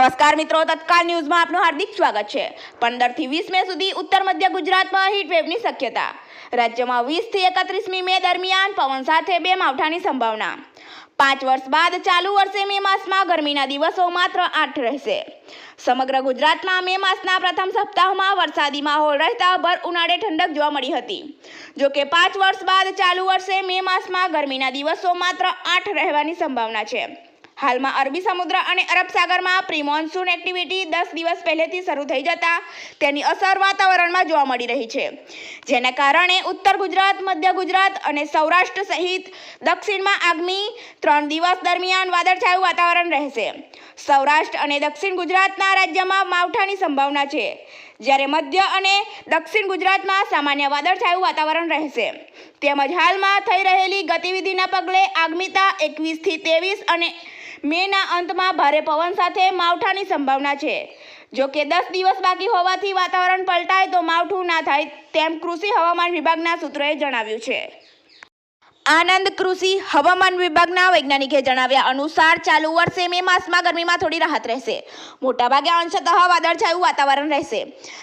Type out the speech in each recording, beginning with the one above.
નમસ્કાર મિત્રો, તત્કાલ ન્યૂઝમાં આપનું હાર્દિક સ્વાગત છે. પંદરથી વીસ મે સુધી ઉત્તર મધ્ય ગુજરાતમાં હીટવેવની શક્યતા. રાજ્યમાં વીસથી એકત્રીસમી મે દરમિયાન પવન સાથે બે માવઠાની સંભાવના. પાંચ વર્ષ બાદ ચાલુ વર્ષે મે માસમાં ગરમીના દિવસો માત્ર આઠ રહેશે. સમગ્ર ગુજરાતમાં મે માસના પ્રથમ સપ્તાહમાં વરસાદી માહોલ રહેતા ભર ઉનાળે ઠંડક જોવા મળી હતી. જો કે પાંચ વર્ષ બાદ ચાલુ વર્ષે મે માસમાં ગરમીના દિવસો માત્ર આઠ રહેવાની સંભાવના છે. હાલમાં અરબી સમુદ્ર અને અરબ સાગરમાં પ્રી મોન્સૂન એક્ટિવિટી દસ દિવસ પહેલેથી શરૂ થઈ જતા તેની અસર વાતાવરણમાં જોવા મળી રહી છે. જેના કારણે ઉત્તર ગુજરાત, મધ્ય ગુજરાત અને સૌરાષ્ટ્ર સહિત દક્ષિણમાં આગામી ત્રણ દિવસ દરમિયાન વાદળછાયું વાતાવરણ રહેશે. સૌરાષ્ટ્ર અને દક્ષિણ ગુજરાતના રાજ્યમાં માવઠાની સંભાવના છે. જ્યારે મધ્ય અને દક્ષિણ ગુજરાતમાં સામાન્ય વાદળછાયું વાતાવરણ રહેશે. તેમજ હાલમાં થઈ રહેલી ગતિવિધિના પગલે આગમીતા એકવીસથી ત્રેવીસ અને મેના અંતમાં ભારે પવન સાથે માવઠાની સંભાવના છે. જો કે દસ દિવસ બાકી હોવાથી વાતાવરણ પલટાય તો માવઠું ના થાય તેમ કૃષિ હવામાન વિભાગના સૂત્રોએ જણાવ્યું છે. આનંદ કૃષિ હવામાન વિભાગના વૈજ્ઞાનિકે જણાવ્યા અનુસાર ચાલુ વર્ષે મે માસમાં ગરમીમાં થોડી રાહત રહેશે. મોટાભાગે અંશતઃ વાદળછાયું વાતાવરણ રહેશે.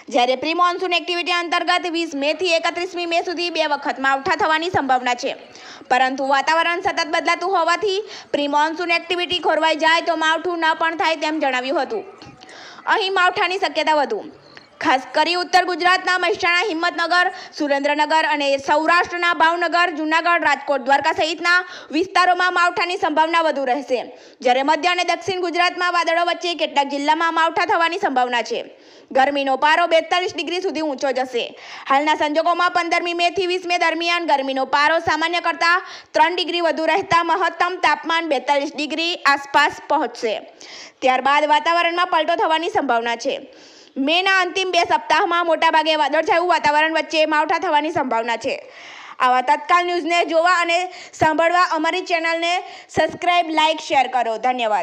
જ્યારે પ્રી મોન્સૂન એક્ટિવિટી અંતર્ગત વીસ મેથી એકત્રીસમી મે સુધી બે વખત માવઠા થવાની સંભાવના છે. પરંતુ વાતાવરણ સતત બદલાતું હોવાથી પ્રી મોન્સૂન એક્ટિવિટી ખોરવાઈ જાય તો માવઠું ન પણ થાય તેમ જણાવ્યું હતું. અહીં માવઠાની શક્યતા વધુ. ખાસ કરી ઉત્તર ગુજરાતના મહેસાણા, હિંમતનગર, સુરેન્દ્રનગર અને સૌરાષ્ટ્રના ભાવનગર, જૂનાગઢ, રાજકોટ, દ્વારકા સહિતના વિસ્તારોમાં માવઠાની સંભાવના વધુ રહેશે. જ્યારે મધ્ય અને દક્ષિણ ગુજરાતમાં વાદળો વચ્ચે કેટલાક જિલ્લામાં માવઠા થવાની સંભાવના છે. ગરમીનો પારો બેતાલીસ ડિગ્રી સુધી ઊંચો જશે. હાલના સંજોગોમાં પંદરમી મે થી વીસ મે દરમિયાન ગરમીનો પારો સામાન્ય કરતાં ત્રણ ડિગ્રી વધુ રહેતા મહત્તમ તાપમાન બેતાલીસ ડિગ્રી આસપાસ પહોંચશે. ત્યારબાદ વાતાવરણમાં પલટો થવાની સંભાવના છે. મેના અંતિમ બે સપ્તાહમાં મોટાભાગે વાદળછાયું વાતાવરણ વચ્ચે માવઠા થવાની સંભાવના છે. આવા તત્કાલ ન્યૂઝને જોવા અને સાંભળવા અમારી ચેનલને સબસ્ક્રાઇબ, લાઇક, શેર કરો. ધન્યવાદ.